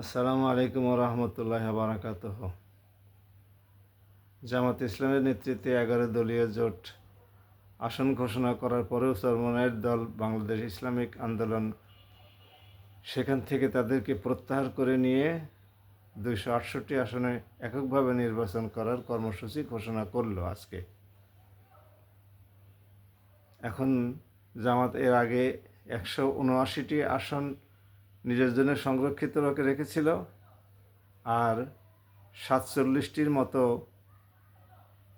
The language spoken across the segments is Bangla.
আসসালামু আলাইকুম রহমতুল্লাহ বারাকাত জামাত ইসলামের নেতৃত্বে এগারো দলীয় জোট আসন ঘোষণা করার পরেও চরমনায়ের দল বাংলাদেশ ইসলামিক আন্দোলন সেখান থেকে তাদেরকে প্রত্যাহার করে নিয়ে দুইশো আটষট্টি আসনে এককভাবে নির্বাচন করার কর্মসূচি ঘোষণা করল আজকে। এখন জামাত এর আগে একশো উনআশিটি আসন নিজের জন্য সংরক্ষিত রেখে রেখেছিল আর সাতচল্লিশটির মতো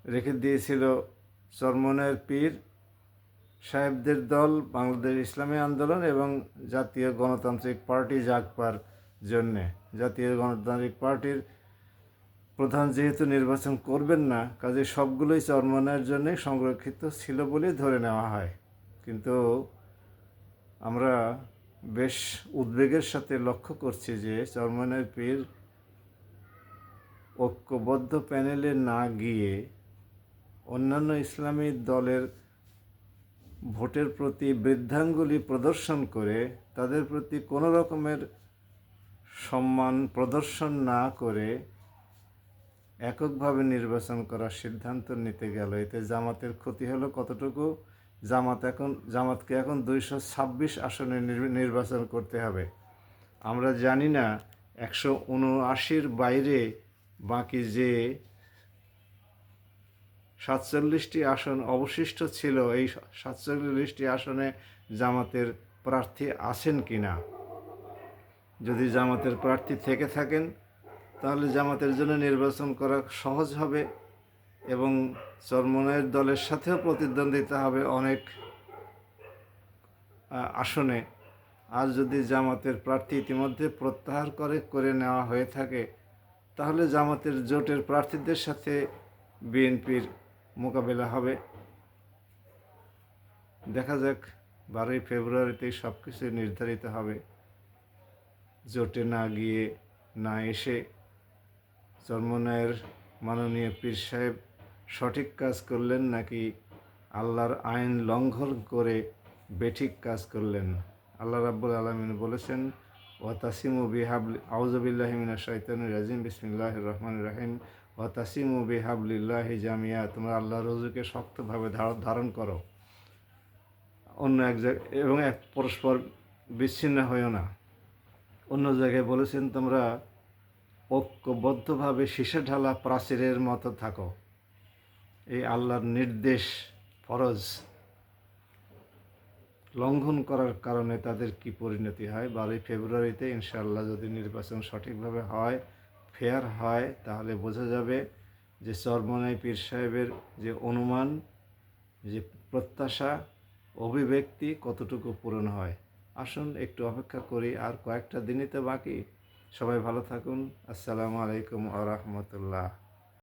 রেখে দিয়েছিল চরমনের পীর সাহেবদের দল, বাংলাদেশ ইসলামী আন্দোলন এবং জাতীয় গণতান্ত্রিক পার্টি জাগপার জন্যে। জাতীয় গণতান্ত্রিক পার্টির প্রধান যেহেতু নির্বাচন করবেন না, কাজে সবগুলোই চরমনের জন্যই সংরক্ষিত ছিল বলে ধরে নেওয়া হয়। কিন্তু আমরা বেশ উদ্বেগের সাথে লক্ষ্য করছি যে চরমনের পীর ঐক্যবদ্ধ প্যানেলে না গিয়ে অন্যান্য ইসলামী দলের ভোটের প্রতি বৃদ্ধাঙ্গুলি প্রদর্শন করে তাদের প্রতি কোনো রকমের সম্মান প্রদর্শন না করে এককভাবে নির্বাচন করার সিদ্ধান্ত নিতে গেল। এতে জামাতের ক্ষতি হলো কতটুকু? জামাত এখন, জামাতকে এখন দুইশো ছাব্বিশ আসনে নির- নির্বাচন করতে হবে। আমরা জানি না একশো উনআশির বাইরে বাকি যে সাতচল্লিশটি আসন অবশিষ্ট ছিল, এই সাতচল্লিশটি আসনে জামাতের প্রার্থী আছেন কি না যদি জামাতের প্রার্থী থেকে থাকেন, তাহলে জামাতের জন্য নির্বাচন করা সহজ হবে। এবং চরমনের দলের সাথেও প্রতিদ্বন্দ্বিতা হবে অনেক আসনে। আর যদি জামাতের প্রার্থী ইতিমধ্যে প্রত্যাহার করে করে নেওয়া হয়ে থাকে, তাহলে জামাতের জোটের প্রার্থীদের সাথে বিএনপির মোকাবেলা হবে। দেখা যাক, বারোই ফেব্রুয়ারিতেই সব কিছু নির্ধারিত হবে। জোটে না গিয়ে, না এসে চর্মনায়ের মাননীয় পীর সাহেব সঠিক কাজ করলেন নাকি আল্লাহর আইন লঙ্ঘন করে বেঠিক কাজ করলেন? আল্লাহ রাব্বুল আলমিন বলেছেন, ওয়া তাসিমু বিহাবলি আউজবিল্লাহিমিনা শৈতান রাজিম। বিসমিল্লাহ রহমান রাহিম। ওয়া তাসিমু বিহাবলিল্লাহি জামিয়া তোমরা আল্লাহ রজুকে শক্তভাবে ধার- ধারণ করো। অন্য এক জায়গায় এবং এক পরস্পর বিচ্ছিন্ন হয়েও না। অন্য জায়গায় বলেছেন, তোমরা ঐক্যবদ্ধভাবে শীষে ঢালা প্রাচীরের মতো থাকো। এই আল্লাহর নির্দেশ ফরজ লঙ্ঘন করার কারণে তাদের কি পরিণতি হয়? বারোই ফেব্রুয়ারিতে ইনশাআল্লাহ যদি নির্বাচন সঠিকভাবে হয় ফেয়ার হয়, তাহলে বোঝা যাবে যে চরমনাই পীর সাহেবের যে অনুমান, যে প্রত্যাশা, অভিব্যক্তি কতটুকু পূরণ হয়। আসুন একটু অপেক্ষা করি, আর কয়েকটা দিনই তো বাকি। সবাই ভালো থাকুন। আসসালামু আলাইকুম আ রহমতুল্লাহ।